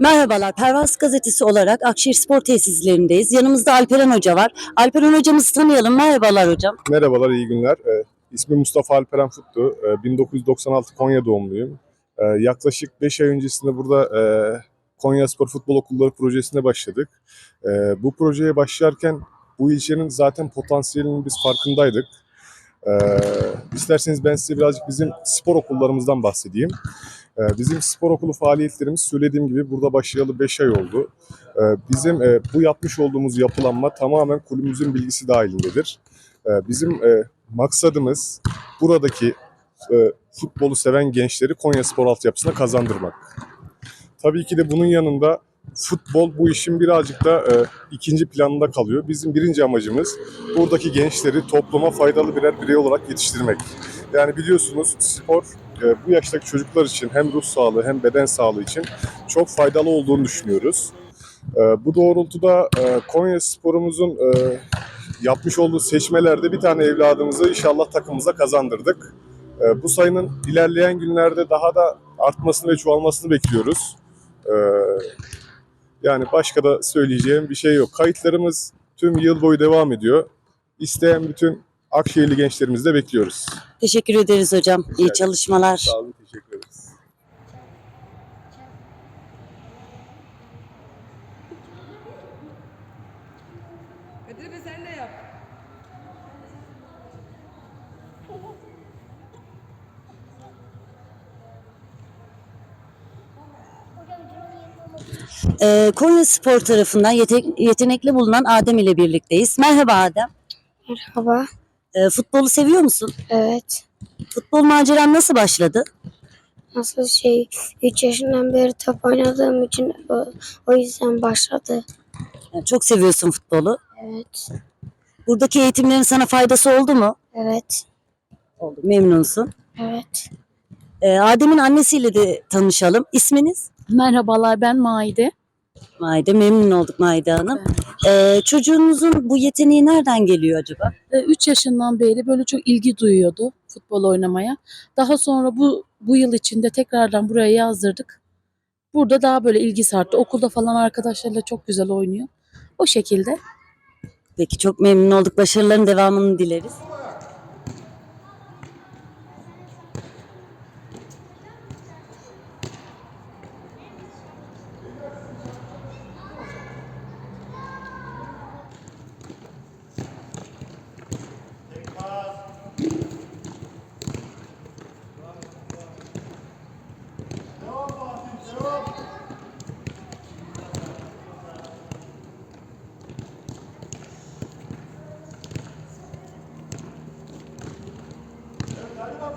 Merhabalar, Pervaz Gazetesi olarak Akşehir Spor Tesislerindeyiz. Yanımızda Alperen Hoca var. Alperen hocamızı tanıyalım. Merhabalar hocam. Merhabalar, iyi günler. Ee, ismim Mustafa Alperen Futtu. Ee, 1996 Konya doğumluyum. Ee, yaklaşık 5 ay öncesinde burada e, Konya Spor Futbol Okulları projesine başladık. Ee, bu projeye başlarken bu ilçenin zaten potansiyelinin biz farkındaydık. Ee, isterseniz ben size birazcık bizim spor okullarımızdan bahsedeyim. Ee, bizim spor okulu faaliyetlerimiz söylediğim gibi burada başlayalı 5 ay oldu. Ee, bizim e, bu yapmış olduğumuz yapılanma tamamen kulübümüzün bilgisi dahilindedir. Ee, bizim e, maksadımız buradaki e, futbolu seven gençleri Konya Spor altyapısına kazandırmak. Tabii ki de bunun yanında futbol bu işin birazcık da e, ikinci planında kalıyor. Bizim birinci amacımız buradaki gençleri topluma faydalı birer birey olarak yetiştirmek. Yani biliyorsunuz spor bu yaştaki çocuklar için hem ruh sağlığı hem beden sağlığı için çok faydalı olduğunu düşünüyoruz. E, bu doğrultuda e, Konya Spor'umuzun e, yapmış olduğu seçmelerde bir tane evladımızı inşallah takımımıza kazandırdık. Ee, bu sayının ilerleyen günlerde daha da artmasını ve çoğalmasını bekliyoruz. Ee, yani başka da söyleyeceğim bir şey yok. Kayıtlarımız tüm yıl boyu devam ediyor. İsteyen bütün Akşehirli gençlerimizi de bekliyoruz. Teşekkür ederiz hocam. İyi ederim. çalışmalar. Sağ olun, teşekkür ederiz. Kadir Bey sen de yap. Ee, Konya Spor tarafından yete- yetenekli bulunan Adem ile birlikteyiz. Merhaba Adem. Merhaba. Ee, futbolu seviyor musun? Evet. Futbol maceran nasıl başladı? Nasıl şey 3 yaşından beri top oynadığım için o, o yüzden başladı. Yani çok seviyorsun futbolu. Evet. Buradaki eğitimlerin sana faydası oldu mu? Evet. Oldu. Memnunsun. Evet. Ee, Adem'in annesiyle de tanışalım. İsminiz? Merhabalar ben Maide. Maide. Memnun olduk Maide Hanım. Ee, çocuğunuzun bu yeteneği nereden geliyor acaba? 3 yaşından beri böyle çok ilgi duyuyordu futbol oynamaya. Daha sonra bu bu yıl içinde tekrardan buraya yazdırdık. Burada daha böyle ilgisi arttı. Okulda falan arkadaşlarıyla çok güzel oynuyor. O şekilde. Peki çok memnun olduk. Başarıların devamını dileriz. 자리가